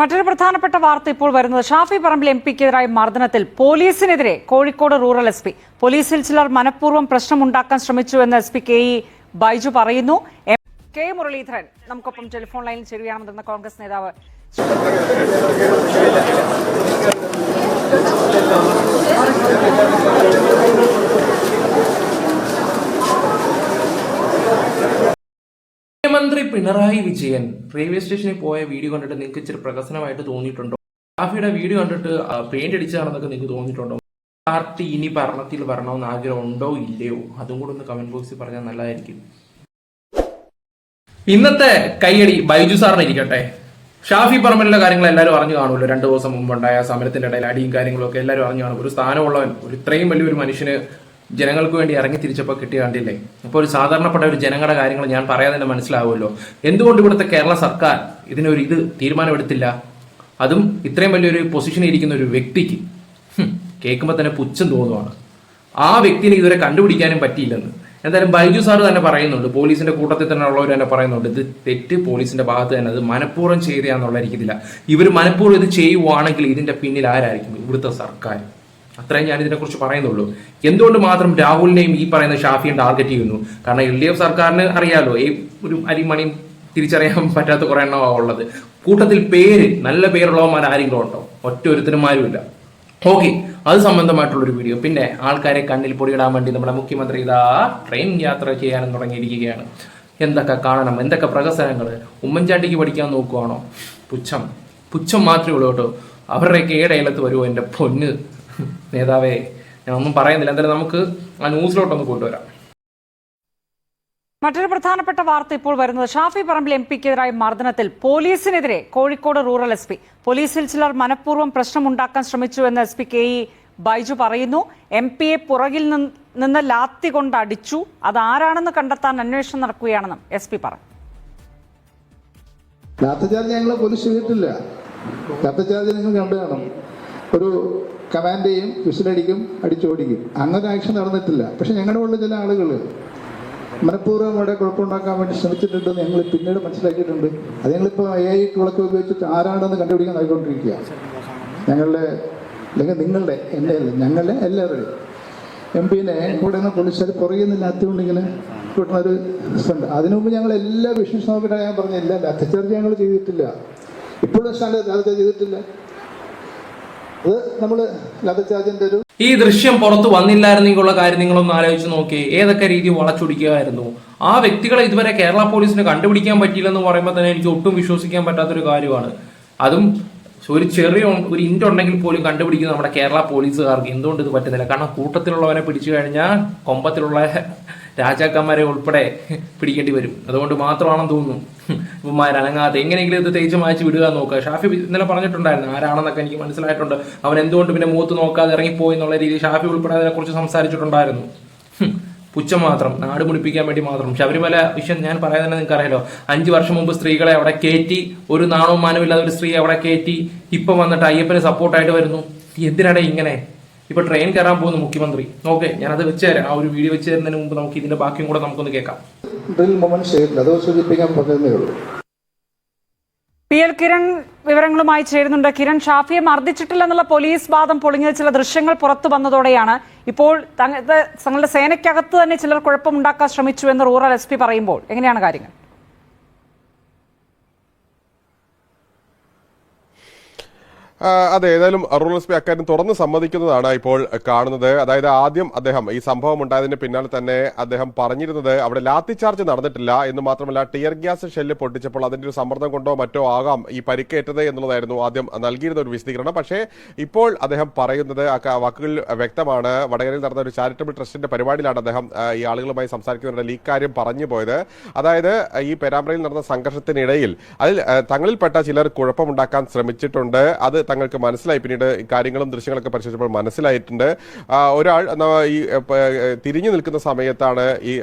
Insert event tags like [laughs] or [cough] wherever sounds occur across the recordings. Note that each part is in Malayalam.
മറ്റൊരു പ്രധാനപ്പെട്ട വാർത്ത ഇപ്പോൾ വരുന്നത്. ഷാഫി പറമ്പിൽ എം പിക്കെതിരായ മർദ്ദനത്തിൽ പോലീസിനെതിരെ കോഴിക്കോട് റൂറൽ എസ് പി. പോലീസിൽ ചിലർ മനഃപൂർവം പ്രശ്നമുണ്ടാക്കാൻ ശ്രമിച്ചുവെന്ന് S P K E Baiju പറയുന്നു. കെ മുരളീധരൻ നമുക്കൊപ്പം ടെലിഫോൺ ലൈനിൽ ചേരുകയാണെന്ന് കോൺഗ്രസ് നേതാവ് പിണറായി വിജയൻ റെയിൽവേ സ്റ്റേഷനിൽ പോയ വീഡിയോ കണ്ടിട്ട് നിങ്ങൾക്ക് ഇച്ചിരി പ്രകസനമായിട്ട് തോന്നിയിട്ടുണ്ടോ? ഷാഫിയുടെ വീഡിയോ കണ്ടിട്ട് പെയിന്റ് അടിച്ചാണെന്നൊക്കെ നിങ്ങൾക്ക് തോന്നിയിട്ടുണ്ടോ? പാർട്ടി ഇനി ഭരണത്തിൽ വരണമെന്ന് ആഗ്രഹം ഉണ്ടോ ഇല്ലയോ? അതും കൂടെ ഒന്ന് കമന്റ് ബോക്സിൽ പറഞ്ഞാൽ നല്ലതായിരിക്കും. ഇന്നത്തെ കൈയടി ബൈജു സാറിന് ഇരിക്കട്ടെ. ഷാഫി പറമ്പലിന്റെ കാര്യങ്ങൾ എല്ലാവരും അറിഞ്ഞു കാണുമല്ലോ. രണ്ടു ദിവസം മുമ്പുണ്ടായ സമരത്തിന്റെ ഇടയിൽ അടിയും കാര്യങ്ങളൊക്കെ എല്ലാവരും അറിഞ്ഞു കാണും. ഒരു സ്ഥാനമുള്ളവൻ ഒരു ഇത്രയും വലിയൊരു മനുഷ്യന് ജനങ്ങൾക്ക് വേണ്ടി ഇറങ്ങി തിരിച്ചപ്പോൾ കിട്ടിയ കണ്ടില്ലേ? അപ്പോൾ ഒരു സാധാരണപ്പെട്ട ഒരു ജനങ്ങളുടെ കാര്യങ്ങൾ ഞാൻ പറയാതെ തന്നെ മനസ്സിലാവുമല്ലോ. എന്തുകൊണ്ട് ഇവിടുത്തെ കേരള സർക്കാർ ഇതിനൊരു ഇത് തീരുമാനമെടുത്തില്ല? അതും ഇത്രയും വലിയൊരു പൊസിഷനിൽ ഇരിക്കുന്ന ഒരു വ്യക്തിക്ക് കേൾക്കുമ്പോൾ തന്നെ പുച്ഛം തോന്നുവാണ്. ആ വ്യക്തിനെ ഇതുവരെ കണ്ടുപിടിക്കാനും പറ്റിയില്ലെന്ന്. എന്തായാലും ബൈജു സാർ തന്നെ പറയുന്നുണ്ട് പോലീസിന്റെ കൂട്ടത്തിൽ തന്നെ ഉള്ളവർ തന്നെ പറയുന്നുണ്ട് ഇത് തെറ്റ് പോലീസിന്റെ ഭാഗത്ത് തന്നെ അത് മനഃപൂർവം ചെയ്തയാന്നുള്ള ഇരിക്കത്തില്ല ഇവർ മനഃപൂർവം ഇത് ചെയ്യുവാണെങ്കിൽ ഇതിന്റെ പിന്നിൽ ആരായിരിക്കും ഇവിടുത്തെ സർക്കാർ അത്രയും ഞാൻ ഇതിനെക്കുറിച്ച് പറയുന്നുള്ളൂ. എന്തുകൊണ്ട് മാത്രം രാഹുലിനെയും ഈ പറയുന്ന ഷാഫിയും ടാർഗറ്റ് ചെയ്യുന്നു? കാരണം എൽ ഡി എഫ് സർക്കാരിന് അറിയാലോ ഈ ഒരു അരിമണിയും തിരിച്ചറിയാൻ [laughs] പറ്റാത്ത കുറെ എണ്ണമാണ് ഉള്ളത്. കൂട്ടത്തിൽ പേര് നല്ല പേരുള്ളവന്മാർ ആരെങ്കിലും ഉണ്ടോ ഒറ്റ ഒരുത്തനുമാരുമില്ല. ഓക്കെ അത് സംബന്ധമായിട്ടുള്ളൊരു വീഡിയോ പിന്നെ ആൾക്കാരെ കണ്ണിൽ പൊടിയിടാൻ വേണ്ടി നമ്മുടെ മുഖ്യമന്ത്രി ഇതാ ട്രെയിൻ യാത്ര ചെയ്യാനും തുടങ്ങിയിരിക്കുകയാണ്. എന്തൊക്കെ കാണണം? എന്തൊക്കെ പ്രഹസനങ്ങൾ? ഉമ്മൻചാണ്ടിക്ക് പഠിക്കാൻ നോക്കുവാണോ? പുച്ഛം. പുച്ഛം മാത്രമേ ഉള്ളൂ കേട്ടോ. അവരുടെയൊക്കെ ഏടയിലത്ത് വരുമോ എന്റെ പൊന്ന്? നേതാവേ ഞാൻ ഒന്നും പറയുന്നില്ല. എന്തായാലും നമുക്ക് ആ ന്യൂസിലോട്ടൊന്ന് കൊണ്ടുവരാം. മറ്റൊരു പ്രധാനപ്പെട്ട വാർത്ത ഇപ്പോൾ വരുന്നത്. ഷാഫി പറമ്പിൽ എം പിക്കെതിരായ മർദ്ദനത്തിൽ പോലീസിനെതിരെ കോഴിക്കോട് റൂറൽ എസ് പി. പോലീസിൽ ചിലർ മനഃപൂർവം പ്രശ്നമുണ്ടാക്കാൻ ശ്രമിച്ചുവെന്ന് S P K E Baiju പറയുന്നു. എം പിയെ പുറകിൽ നിന്ന് ലാത്തി കൊണ്ട് അടിച്ചു. അതാരാണെന്ന് കണ്ടെത്താൻ അന്വേഷണം നടക്കുകയാണെന്നും എസ് പി പറഞ്ഞു. ലാത്തിചാർജ് ഞങ്ങൾ പോലീസ് ചെയ്തിട്ടില്ല. ലാത്തിചാർജ് നിങ്ങൾ കണ്ടു കാണും ഒരു കമാൻഡ് ചെയ്യും വിസിലടിക്കും അടിച്ചോടിക്കും. അങ്ങനെ ആക്ഷൻ നടന്നിട്ടില്ല. പക്ഷെ ഞങ്ങളുടെ ഉള്ളിൽ ചില ആളുകൾ മനഃപൂർവം അവിടെ കുഴപ്പമുണ്ടാക്കാൻ വേണ്ടി ശ്രമിച്ചിട്ടുണ്ടെന്ന് ഞങ്ങൾ പിന്നീട് മനസ്സിലാക്കിയിട്ടുണ്ട്. അത് ഞങ്ങളിപ്പോൾ എ ഐ ടൂളൊക്കെ ഉപയോഗിച്ചിട്ട് ആരാണെന്ന് കണ്ടുപിടിക്കാൻ ആയിക്കൊണ്ടിരിക്കുക ഞങ്ങളുടെ അല്ലെങ്കിൽ നിങ്ങളുടെ എന്റെ അല്ല ഞങ്ങളുടെ എല്ലാവരുടെയും. എം പിനെ കൂടെ നിന്ന് പോലീസുകാർ പുറകിൽ നിന്ന് ലാത്തിക്കൊണ്ട് ഇങ്ങനെ കിട്ടുന്ന ഒരു ഉണ്ട് അതിനു മുമ്പ് ഞങ്ങൾ എല്ലാ വിഷയം നോക്കിയിട്ടാണ് ഞാൻ പറഞ്ഞില്ല ലാത്തിച്ചാർജ് ഞങ്ങൾ ചെയ്തിട്ടില്ല. ഇപ്പോഴും സ്ഥലത്ത് ചെയ്തിട്ടില്ല. അത് നമ്മൾ ലാത്തിച്ചാർജിന്റെ ഒരു ഈ ദൃശ്യം പുറത്ത് വന്നില്ലായിരുന്നെങ്കിലുള്ള കാര്യം നിങ്ങളൊന്ന് ആലോചിച്ച് നോക്കി. ഏതൊക്കെ രീതി വളച്ചൊടിക്കുകയായിരുന്നു? ആ വ്യക്തികളെ ഇതുവരെ കേരള പോലീസിന് കണ്ടുപിടിക്കാൻ പറ്റിയില്ലെന്ന് പറയുമ്പോൾ തന്നെ എനിക്ക് ഒട്ടും വിശ്വസിക്കാൻ പറ്റാത്തൊരു കാര്യമാണ്. അതും ഒരു ചെറിയ ഒരു ഇൻഡ് ഉണ്ടെങ്കിൽ പോലും കണ്ടുപിടിക്കുന്ന നമ്മുടെ കേരള പോലീസുകാർക്ക് എന്തുകൊണ്ട് ഇത് പറ്റുന്നില്ല? കാരണം കൂട്ടത്തിലുള്ളവരെ പിടിച്ചു കഴിഞ്ഞാൽ കൊമ്പത്തിലുള്ള രാജാക്കന്മാരെ ഉൾപ്പെടെ പിടിക്കേണ്ടി വരും. അതുകൊണ്ട് മാത്രമാണെന്ന് തോന്നുന്നു. ഇവന്മാർ അനങ്ങാതെ എങ്ങനെയെങ്കിലും ഇത് തേച്ച് മാറ്റി വിടുക നോക്കുക. ഷാഫി ഇന്നലെ പറഞ്ഞിട്ടുണ്ടായിരുന്നു ആരാണെന്നൊക്കെ എനിക്ക് മനസ്സിലായിട്ടുണ്ട്. അവൻ എന്തുകൊണ്ട് പിന്നെ മൂത്ത് നോക്കാതെ ഇറങ്ങിപ്പോയി എന്നുള്ള രീതിയിൽ ഷാഫി ഉൾപ്പെടെ അതിനെക്കുറിച്ച് സംസാരിച്ചിട്ടുണ്ടായിരുന്നു. പുച്ച മാത്രം നാട് മുടിപ്പിക്കാൻ വേണ്ടി മാത്രം. ശബരിമല വിഷയം ഞാൻ പറയാൻ തന്നെ നിങ്ങൾക്ക് അറിയാലോ അഞ്ചു വർഷം മുമ്പ് സ്ത്രീകളെ അവിടെ കയറ്റി ഒരു നാണവും മാനവും ഇല്ലാതെ ഒരു സ്ത്രീ അവിടെ കയറ്റി ഇപ്പൊ വന്നിട്ട് അയ്യപ്പന് സപ്പോർട്ടായിട്ട് വരുന്നു. എന്തിനാണ് ഇങ്ങനെ? ഇപ്പൊ ട്രെയിൻ കയറാൻ പോകുന്ന മുഖ്യമന്ത്രി. ഓക്കെ ഞാനത് വെച്ച് തരാം. ആ ഒരു വീഡിയോ വെച്ച് തരുന്നതിന് മുമ്പ് നമുക്ക് ഇതിന്റെ ബാക്കിയും കൂടെ നമുക്കൊന്ന് കേൾക്കാം. ഡ്രിൽ മൊമെന്റ് ചെയ്തിട്ടില്ല അത് സൂചിപ്പിക്കാൻ പറഞ്ഞതേ ഉള്ളൂ. പി എൽ കിരൺ വിവരങ്ങളുമായി ചേരുന്നുണ്ട്. കിരൺ ഷാഫിയെ മർദ്ദിച്ചിട്ടില്ലെന്നുള്ള പോലീസ് വാദം പൊളിഞ്ഞ ചില ദൃശ്യങ്ങൾ പുറത്തു വന്നതോടെയാണ് ഇപ്പോൾ തങ്ങളുടെ സേനയ്ക്കകത്ത് തന്നെ ചിലർ കുഴപ്പമുണ്ടാക്കാൻ ശ്രമിച്ചു എന്ന് റൂറൽ എസ് പി പറയുമ്പോൾ. എങ്ങനെയാണ് കാര്യങ്ങൾ? അതെ ഏതായാലും റൂറൽ എസ് പി അക്കാര്യം തുറന്ന് സമ്മതിക്കുന്നതാണ് ഇപ്പോൾ കാണുന്നത്. അതായത് ആദ്യം അദ്ദേഹം ഈ സംഭവം ഉണ്ടായതിന് പിന്നാലെ തന്നെ അദ്ദേഹം പറഞ്ഞിരുന്നത് അവിടെ ലാത്തി ചാർജ് നടന്നിട്ടില്ല എന്ന് മാത്രമല്ല ടിയർ ഗ്യാസ് ഷെല്ല് പൊട്ടിച്ചപ്പോൾ അതിന്റെ ഒരു സമ്മർദ്ദം കൊണ്ടോ മറ്റോ ആകാം ഈ പരിക്കേറ്റത് എന്നുള്ളതായിരുന്നു ആദ്യം നൽകിയിരുന്ന ഒരു വിശദീകരണം. പക്ഷേ ഇപ്പോൾ അദ്ദേഹം പറയുന്നത് വാക്കുകൾ വ്യക്തമാണ്. വടകരയിൽ നടന്ന ഒരു ചാരിറ്റബിൾ ട്രസ്റ്റിന്റെ പരിപാടിയിലാണ് അദ്ദേഹം ഈ ആളുകളുമായി സംസാരിക്കുന്നതിനിടയിൽ ലീക്ക് കാര്യം പറഞ്ഞു പോയത്. അതായത് ഈ പേരാമ്പ്രയിൽ നടന്ന സംഘർഷത്തിനിടയിൽ അതിൽ തങ്ങളിൽപ്പെട്ട ചിലർ കുഴപ്പമുണ്ടാക്കാൻ ശ്രമിച്ചിട്ടുണ്ട്. അത് തങ്ങൾക്ക് മനസ്സിലായി. പിന്നീട് കാര്യങ്ങളും ദൃശ്യങ്ങളൊക്കെ പരിശോധിച്ചപ്പോൾ മനസ്സിലായിട്ടുണ്ട്. ഒരാൾ ഈ തിരിഞ്ഞു നിൽക്കുന്ന സമയത്താണ് ഈ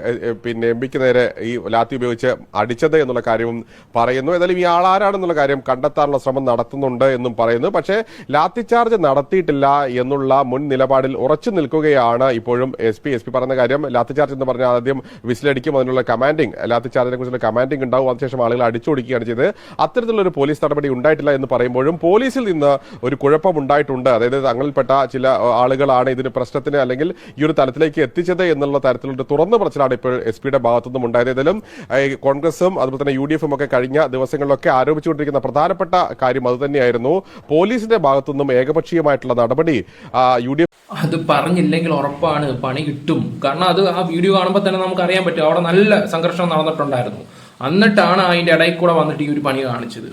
പിന്നെ എം പിക്ക് നേരെ ഈ ലാത്തി ഉപയോഗിച്ച് അടിച്ചത് എന്നുള്ള കാര്യവും പറയുന്നു. ഏതായാലും ഈ ആളാരാണെന്നുള്ള കാര്യം കണ്ടെത്താനുള്ള ശ്രമം നടത്തുന്നുണ്ട് എന്നും പറയുന്നു. പക്ഷേ ലാത്തി ചാർജ് നടത്തിയിട്ടില്ല എന്നുള്ള മുൻ നിലപാടിൽ ഉറച്ചു നിൽക്കുകയാണ് ഇപ്പോഴും എസ് പി. എസ് പി പറഞ്ഞ കാര്യം ലാത്തി ചാർജ് എന്ന് പറഞ്ഞാൽ ആദ്യം വിസിലടിക്കും അതിനുള്ള കമാൻഡിംഗ് ലാത്തി ചാർജിനെ കുറിച്ചുള്ള കമാൻഡിംഗ് ഉണ്ടാവും. അതിനുശേഷം ആളുകൾ അടിച്ചോടിക്കുകയാണ് ചെയ്തത്. അത്തരത്തിലുള്ള ഒരു പോലീസ് നടപടി ഉണ്ടായിട്ടില്ല എന്ന് പറയുമ്പോഴും പോലീസിൽ നിന്ന് ഒരു കുഴപ്പമുണ്ടായിട്ടുണ്ട്. അതായത് തങ്ങളിൽപ്പെട്ട ചില ആളുകളാണ് ഇതിന് പ്രശ്നത്തിന് അല്ലെങ്കിൽ ഈ ഒരു തലത്തിലേക്ക് എത്തിച്ചത് എന്നുള്ള തരത്തിലുള്ള തുറന്ന പറച്ചിലാണ് ഇപ്പോൾ എസ് പിയുടെ ഭാഗത്തുനിന്നും ഉണ്ടായത്. ഏതായാലും കോൺഗ്രസും അതുപോലെ തന്നെ യു ഡി എഫും ഒക്കെ കഴിഞ്ഞ ദിവസങ്ങളിലൊക്കെ ആരോപിച്ചുകൊണ്ടിരിക്കുന്ന പ്രധാനപ്പെട്ട കാര്യം അതുതന്നെയായിരുന്നു പോലീസിന്റെ ഭാഗത്തുനിന്നും ഏകപക്ഷീയമായിട്ടുള്ള നടപടി യു ഡി എഫ് അത് പറഞ്ഞില്ലെങ്കിൽ ഉറപ്പാണ് പണി കിട്ടും. കാരണം അത് ആ വീഡിയോ കാണുമ്പോൾ തന്നെ നമുക്ക് അറിയാൻ പറ്റും. അവിടെ നല്ല സംഘർഷം നടന്നിട്ടുണ്ടായിരുന്നു. എന്നിട്ടാണ് അതിന്റെ ഇടയിൽ കൂടെ വന്നിട്ട് ഈ ഒരു പണി കാണിച്ചത്.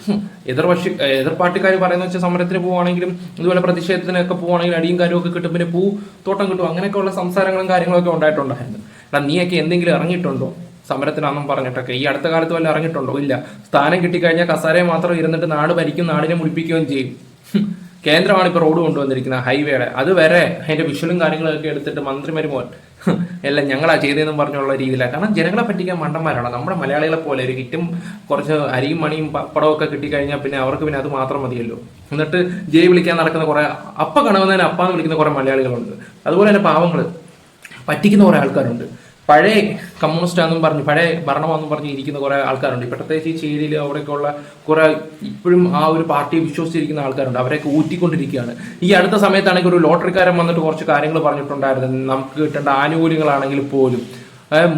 എതിർപക്ഷി എതിർപാർട്ടിക്കാർ പറയുന്ന വെച്ചാൽ സമരത്തിന് പോവുകയാണെങ്കിലും ഇതുപോലെ പ്രതിഷേധത്തിനൊക്കെ പോവുകയാണെങ്കിൽ അടിയും കാര്യവും ഒക്കെ കിട്ടും പിന്നെ പൂ തോട്ടം കിട്ടും. അങ്ങനെയൊക്കെയുള്ള സംസാരങ്ങളും കാര്യങ്ങളൊക്കെ ഉണ്ടായിട്ടുണ്ടായിരുന്നു. എടാ നീയൊക്കെ എന്തെങ്കിലും ഇറങ്ങിയിട്ടുണ്ടോ? സമരത്തിനാണെന്നും പറഞ്ഞിട്ടൊക്കെ. ഈ അടുത്ത കാലത്ത് വല്ല ഇറങ്ങിയിട്ടുണ്ടോ? ഇല്ല. സ്ഥാനം കിട്ടിക്കഴിഞ്ഞാൽ കസാരയെ മാത്രം ഇരുന്നിട്ട് നാട് ഭരിക്കും നാടിനെ മുടിപ്പിക്കുകയും ചെയ്യും. കേന്ദ്രമാണ് ഇപ്പോൾ റോഡ് കൊണ്ടുവന്നിരിക്കുന്നത് ഹൈവേയുടെ. അതുവരെ അതിന്റെ വിഷ്വലും കാര്യങ്ങളൊക്കെ എടുത്തിട്ട് മന്ത്രി മരുമോൻ ഹും, എല്ലാം ഞങ്ങളാ ചെയ്തതെന്നും പറഞ്ഞുള്ള രീതിയിലാണ് കാരണം ജനങ്ങളെ പറ്റിക്കാൻ മണ്ടന്മാരാണ്. നമ്മുടെ മലയാളികളെ പോലെ ഒരു കിറ്റും കുറച്ച് അരിയും മണിയും പടമൊക്കെ കിട്ടിക്കഴിഞ്ഞാൽ പിന്നെ അവർക്ക് പിന്നെ അത് മാത്രം മതിയല്ലോ. എന്നിട്ട് ജയ് വിളിക്കാൻ നടക്കുന്ന കുറെ അപ്പ കണവുന്നതിന് അപ്പാന്ന് വിളിക്കുന്ന കുറെ മലയാളികളുണ്ട്. അതുപോലെ തന്നെ പാവങ്ങൾ. പറ്റിക്കുന്ന കുറെ ആൾക്കാരുണ്ട്. പഴയ കമ്മ്യൂണിസ്റ്റ് ആണെന്നും പറഞ്ഞ് പഴയ ഭരണമാണെന്നും പറഞ്ഞ് ഇരിക്കുന്ന കുറെ ആൾക്കാരുണ്ട്. ഇപ്പോഴത്തെ ഈ ചേരിയിൽ അവിടെയൊക്കെയുള്ള കുറെ ഇപ്പോഴും ആ ഒരു പാർട്ടിയെ വിശ്വസിച്ചിരിക്കുന്ന ആൾക്കാരുണ്ട്. അവരെയൊക്കെ ഊറ്റിക്കൊണ്ടിരിക്കുകയാണ്. ഈ അടുത്ത സമയത്താണെങ്കിൽ ഒരു ലോട്ടറിക്കാരൻ വന്നിട്ട് കുറച്ച് കാര്യങ്ങൾ പറഞ്ഞിട്ടുണ്ടായിരുന്നു. നമുക്ക് കിട്ടേണ്ട ആനുകൂല്യങ്ങളാണെങ്കിൽ പോലും.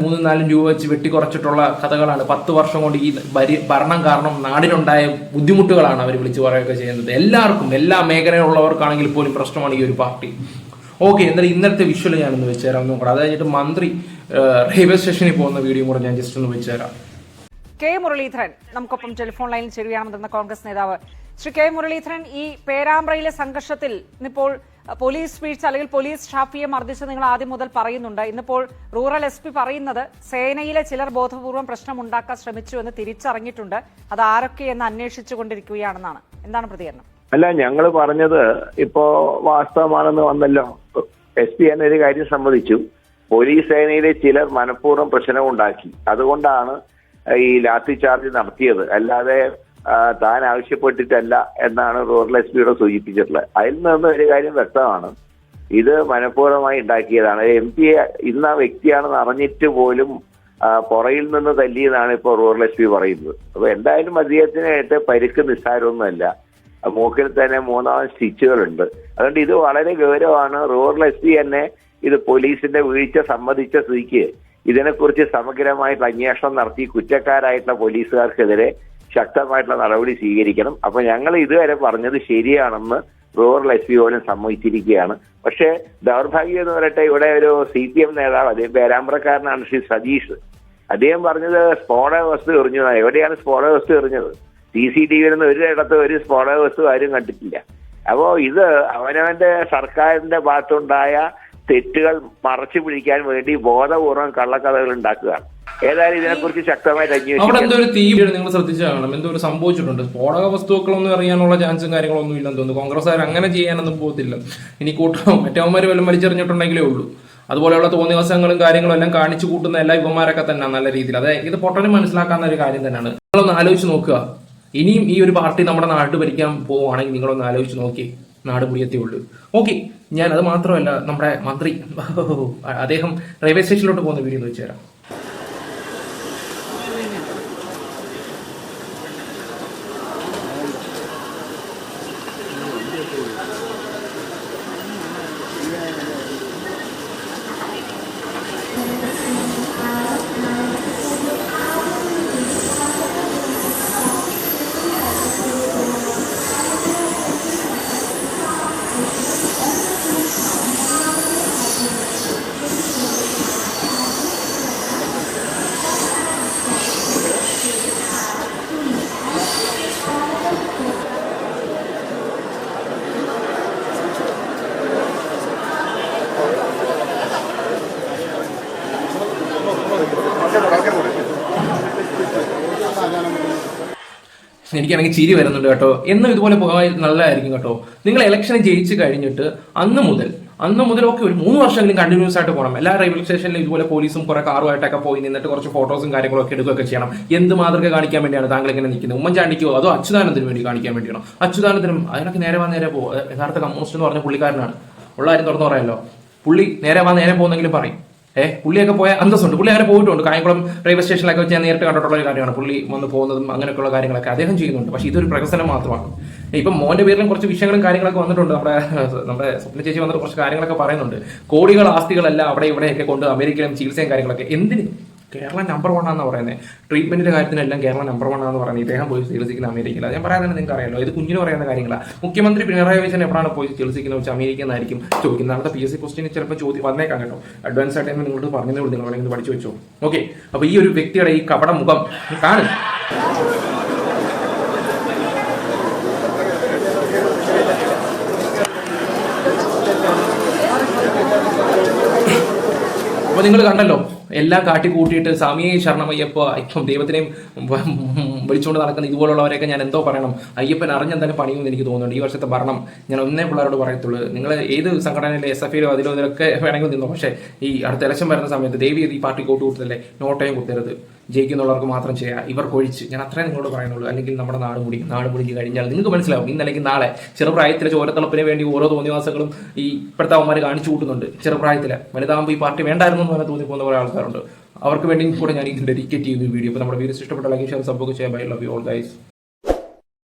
മൂന്ന് നാലും രൂപ വെച്ച് വെട്ടിക്കുറച്ചിട്ടുള്ള കഥകളാണ്. പത്ത് വർഷം കൊണ്ട് ഈ ഭരി- ഭരണം കാരണം നാടിനുണ്ടായ ബുദ്ധിമുട്ടുകളാണ് അവർ വിളിച്ചു പറയുകയൊക്കെ ചെയ്യുന്നത്. എല്ലാവർക്കും എല്ലാ മേഖലയിലുള്ളവർക്കാണെങ്കിൽ പോലും പ്രശ്നമാണ് ഈ ഒരു പാർട്ടി. ഓക്കെ എന്നാലും ഇന്നത്തെ വിഷ്വൽ ഞാനൊന്ന് വെച്ചുതരാം ഒന്ന് നോക്കണം അത് കഴിഞ്ഞിട്ട് മന്ത്രി റെയിൽവേ സ്റ്റേഷനിൽ പോകുന്ന വീഡിയോ കൂടെ ഞാൻ ജസ്റ്റ് ഒന്ന് വെച്ചുതരാം. കെ. മുരളീധരൻ നമുക്കൊപ്പം ടെലിഫോൺ ലൈനിൽ ചേരുകയാണെന്ന് കോൺഗ്രസ് നേതാവ്. ശ്രീ കെ. മുരളീധരൻ ഈ പേരാമ്പ്രയിലെ സംഘർഷത്തിൽ ഇന്നിപ്പോൾ പോലീസ് വീഴ്ച അല്ലെങ്കിൽ പോലീസ് ഷാഫിയെ മർദ്ദിച്ച് നിങ്ങൾ ആദ്യം മുതൽ പറയുന്നുണ്ട്. ഇന്നിപ്പോൾ റൂറൽ എസ് പി പറയുന്നത് സേനയിലെ ചിലർ ബോധപൂർവം പ്രശ്നമുണ്ടാക്കാൻ ശ്രമിച്ചു എന്ന് തിരിച്ചറിഞ്ഞിട്ടുണ്ട്. അത് ആരൊക്കെയെന്ന് അന്വേഷിച്ചുകൊണ്ടിരിക്കുകയാണെന്നാണ് എന്താണ് പ്രതികരണം? അല്ല ഞങ്ങൾ പറഞ്ഞത് ഇപ്പോ വാസ്തവമാണെന്ന് വന്നല്ലോ. എസ് പി എന്ന ഒരു കാര്യം സമ്മതിച്ചു. പോലീസ് സേനയിലെ ചിലർ മനഃപൂർവം പ്രശ്നമുണ്ടാക്കി. അതുകൊണ്ടാണ് ഈ ലാത്തി ചാർജ് നടത്തിയത്. അല്ലാതെ താൻ ആവശ്യപ്പെട്ടിട്ടല്ല എന്നാണ് റൂറൽ എസ് പിയുടെ സൂചിപ്പിച്ചിട്ടുള്ളത്. അതിൽ നിന്ന് ഒരു കാര്യം വ്യക്തമാണ്. ഇത് മനഃപൂർവമായി ഉണ്ടാക്കിയതാണ്. എം പി ഇന്ന് ആ വ്യക്തിയാണെന്ന് അറിഞ്ഞിട്ട് പോലും പുറയിൽ നിന്ന് തല്ലിയെന്നാണ് ഇപ്പോൾ റൂറൽ എസ് പി പറയുന്നത്. അപ്പൊ എന്തായാലും അദ്ദേഹത്തിനായിട്ട് പരിക്ക് നിസ്സാരമൊന്നുമല്ല. മൂക്കിൽ തന്നെ മൂന്നാൽ സ്റ്റിച്ചുകളുണ്ട്. അതുകൊണ്ട് ഇത് വളരെ ഗൗരവമാണ്. റൂറൽ എസ് പി തന്നെ ഇത് പോലീസിന്റെ വീഴ്ച സമ്മതിച്ച സ്ഥിതിക്ക് ഇതിനെക്കുറിച്ച് സമഗ്രമായിട്ട് അന്വേഷണം നടത്തി കുറ്റക്കാരായിട്ടുള്ള പോലീസുകാർക്കെതിരെ ശക്തമായിട്ടുള്ള നടപടി സ്വീകരിക്കണം. അപ്പൊ ഞങ്ങൾ ഇതുവരെ പറഞ്ഞത് ശരിയാണെന്ന് റൂറൽ എസ് പി പോലും സമ്മതിച്ചിരിക്കുകയാണ്. പക്ഷേ ദൗർഭാഗ്യം എന്ന് പറയട്ടെ ഇവിടെ ഒരു സി പി എം നേതാവ് അദ്ദേഹം പേരാമ്പ്രക്കാരനാണ് ശ്രീ സതീഷ്. അദ്ദേഹം പറഞ്ഞത് സ്ഫോടക വസ്തു എറിഞ്ഞു എവിടെയാണ് സ്ഫോടക വസ്തു എറിഞ്ഞത്? സി സി ടി വിയിൽ നിന്ന് ഒരിടത്ത് ഒരു സ്ഫോടക വസ്തു ആരും കണ്ടിട്ടില്ല. അപ്പോ ഇത് അവനവന്റെ സർക്കാരിന്റെ ഭാഗത്തുണ്ടായ തെറ്റുകൾ മറച്ചു പിടിക്കാൻ വേണ്ടി ബോധപൂർവം കള്ളക്കഥകൾ ഉണ്ടാക്കുക ഏതായാലും ഇതിനെക്കുറിച്ച് ശക്തമായിട്ട് തീ നിങ്ങൾ ശ്രദ്ധിച്ചാകണം എന്തോ ഒരു സംഭവിച്ചിട്ടുണ്ട്. സ്ഫോടക വസ്തുക്കളൊന്നും അറിയാനുള്ള ചാൻസും കാര്യങ്ങളൊന്നും ഇല്ലെന്ന് തോന്നുന്നു. കോൺഗ്രസ്സുകാർ അങ്ങനെ ചെയ്യാനൊന്നും പോകത്തില്ല. ഇനി കൂട്ടം മറ്റവന്മാർ വല്ലതും വലിച്ചെറിഞ്ഞിട്ടുണ്ടെങ്കിലേ ഉള്ളൂ. അതുപോലെയുള്ള തോന്നിവസങ്ങളും കാര്യങ്ങളും എല്ലാം കാണിച്ചു കൂട്ടുന്ന എല്ലാ യുവമാരൊക്കെ തന്നെ നല്ല രീതിയിൽ. അതായത് ഇത് പൊട്ടനും മനസ്സിലാക്കാവുന്ന ഒരു കാര്യം തന്നെയാണ്. നിങ്ങളൊന്ന് ആലോചിച്ച് നോക്കുക. ഇനിയും ഈ ഒരു പാർട്ടി നമ്മുടെ നാട് ഭരിക്കാൻ പോവുകയാണെങ്കിൽ നിങ്ങളൊന്ന് ആലോചിച്ച് നോക്കി. നാട് മുടിയത്തേ ഉള്ളൂ. ഓക്കെ ഞാൻ അത് മാത്രമല്ല നമ്മുടെ മന്ത്രി [laughs] അദ്ദേഹം റെയിൽവേ സ്റ്റേഷനിലോട്ട് പോകുന്ന വീഡിയോ ഒന്ന് വെച്ച് എനിക്കാണെങ്കിൽ ചിരി വരുന്നുണ്ട് കേട്ടോ. എന്നും ഇതുപോലെ പോകാൻ നല്ലതായിരിക്കും കേട്ടോ. നിങ്ങൾ ഇലക്ഷൻ ജയിച്ചു കഴിഞ്ഞിട്ട് അന്ന് മുതൽ അന്ന് മുതൽ ഒക്കെ ഒരു മൂന്ന് വർഷമെങ്കിലും കണ്ടിന്യൂസ് ആയിട്ട് പോകണം എല്ലാ റെയിൽവേ സ്റ്റേഷനിലും ഇതുപോലെ പോലീസും കുറെ കാറുമായിട്ടൊക്കെ പോയി നിന്നിട്ട് കുറച്ച് ഫോട്ടോസും കാര്യങ്ങളൊക്കെ എടുക്കുകയൊക്കെ ചെയ്യണം. എന്ത് മാതൃക കാണിക്കാൻ വേണ്ടിയാണ് താങ്കൾ ഇങ്ങനെ നിൽക്കുന്നത്? ഉമ്മൻചാണ്ടിക്കോ? അതോ അച്യുതാനന്ദന് വേണ്ടി കാണിക്കാൻ വേണ്ടിയാണോ? അച്യുതാനന്ദനും അതിനൊക്കെ നേരെ വാ നേരെ പോകും യഥാർത്ഥ കമ്മ്യൂണിസ്റ്റ് എന്ന് പറഞ്ഞ പുള്ളിക്കാരനാണ്. ഉള്ള കാര്യം തുറന്നു പറയാമല്ലോ പുള്ളി നേരെ വാ നേരെ പോകുന്നെങ്കിലും പറയും. ഏഹ് പുള്ളിയൊക്കെ പോയ അന്തസ്സുണ്ട്. പുള്ളി അങ്ങനെ പോയിട്ടുണ്ട്. കായംകുളം റെയിൽവേ സ്റ്റേഷനിലൊക്കെ വെച്ച് ഞാൻ നേരിട്ട് കണ്ടിട്ടുള്ള ഒരു കാര്യമാണ്. പുള്ളി വന്ന് പോകുന്നതും അങ്ങനെയൊക്കെയുള്ള കാര്യങ്ങളൊക്കെ അദ്ദേഹം ചെയ്യുന്നുണ്ട്. പക്ഷേ ഇതൊരു പ്രകസനം മാത്രമാണ്. ഇപ്പം മോന്റെ പേരിലും കുറച്ച് വിഷയങ്ങളും കാര്യങ്ങളൊക്കെ വന്നിട്ടുണ്ട്. നമ്മുടെ നമ്മുടെ സ്വപ്ന ചേച്ചി വന്നിട്ട് കുറച്ച് കാര്യങ്ങളൊക്കെ പറയുന്നുണ്ട്. കോടികൾ ആസ്തികളെല്ലാം അവിടെ ഇവിടെയൊക്കെ കൊണ്ട് അമേരിക്കയിലും ചികിത്സയും കാര്യങ്ങളൊക്കെ. എന്തിന്? കേരള നമ്പർ വൺ ആണെന്ന് പറയുന്നത് ട്രീറ്റ്മെന്റിന്റെ കാര്യത്തിനെല്ലാം കേരള നമ്പർ വൺ ആണെന്ന് പറയുന്നത് ഇദ്ദേഹം പോയി ചികിത്സിക്കുന്ന അമേരിക്കയിൽ ഞാൻ പറയാൻ നിങ്ങൾക്ക് അറിയാലോ ഇത് കുഞ്ഞിന് പറയുന്ന കാര്യങ്ങളാണ് മുഖ്യമന്ത്രി പിണറായി വിജയൻ എപ്പോഴാണ് പോയി ചികിത്സിക്കുന്നത് വെച്ചാൽ അമേരിക്കയിൽ നിന്നായിരിക്കും ചോദിക്കുന്നത്? അടുത്ത പി എസ് സി ക്വസ്റ്റിന് ചിലപ്പോൾ ചോദ്യം വന്നേക്കാം കേട്ടോ. അഡ്വാൻസ് ആയിട്ട് നിങ്ങളോട് പറഞ്ഞതേ ഉള്ളൂ. നിങ്ങൾ വേണമെങ്കിൽ പഠിച്ചു വെച്ചോ. ഓക്കെ അപ്പൊ ഈ ഒരു വ്യക്തിയുടെ ഈ കപട മുഖം കാണും. അപ്പൊ നിങ്ങൾ കണ്ടല്ലോ. എല്ലാം കാട്ടി കൂട്ടിയിട്ട് സ്വാമിയെ ശരണമയ്യപ്പ ഇപ്പം ദൈവത്തിനെയും വിളിച്ചുകൊണ്ട് നടക്കുന്ന ഇതുപോലുള്ളവരെയൊക്കെ ഞാൻ എന്തോ പറയണം. അയ്യപ്പൻ അറിഞ്ഞെന്തായാലും പണിയുമെന്ന് എനിക്ക് തോന്നുന്നുണ്ട്. ഈ വർഷത്തെ ഭരണം ഞാൻ ഒന്നേ പിള്ളേരോട് പറയത്തുള്ളൂ. നിങ്ങൾ ഏത് സംഘടനയിലെ എസ് എഫ് ഐയിലോ അതിലോ ഇതിലൊക്കെ വേണമെങ്കിൽ നിന്നോ. പക്ഷേ ഈ അടുത്ത ഇലക്ഷൻ വരുന്ന സമയത്ത് ദേവി ഈ പാർട്ടി കോട്ട് കൊടുത്തല്ലേ നോട്ടയും കുത്തരുത് ജയിക്കുന്നുള്ളവർക്ക് മാത്രം ചെയ്യാം. ഇവർക്ക് ഒഴിച്ച് ഞാൻ അത്രയും നിങ്ങളോട് പറയുന്നുള്ളൂ. അല്ലെങ്കിൽ നമ്മുടെ നാട് മുടി നാട് മുടിഞ്ഞ് കഴിഞ്ഞാൽ നിങ്ങൾക്ക് മനസ്സിലാവും. ഇന്നല്ലെങ്കിൽ നാളെ ചെറുപ്രായത്തിലെ ചോരത്തിളപ്പിന് വേണ്ടി ഓരോ തോന്നിവാസങ്ങളും ഈ ഇപ്പോഴത്തെ അവന്മാർ കാണിച്ചു കൂട്ടുന്നുണ്ട്. ചെറുപ്രായത്തിലെ. വലുതാകുമ്പോൾ ഈ പാർട്ടി വേണ്ടായിരുന്നു എന്ന് പറഞ്ഞാൽ തോന്നിപ്പോകുന്ന കുറേ ആൾക്കാരുണ്ട്. അവർക്ക് വേണ്ടി കൂടെ ഞാൻ ഡെഡിക്കേറ്റ് ചെയ്യുന്ന വീഡിയോ അപ്പോൾ നമ്മുടെ വീഡിയോസ് ഇഷ്ടപ്പെട്ട ലൈക്ക് ഷെയർ സംഭവം ചെയ്യാൻ bye love you all guys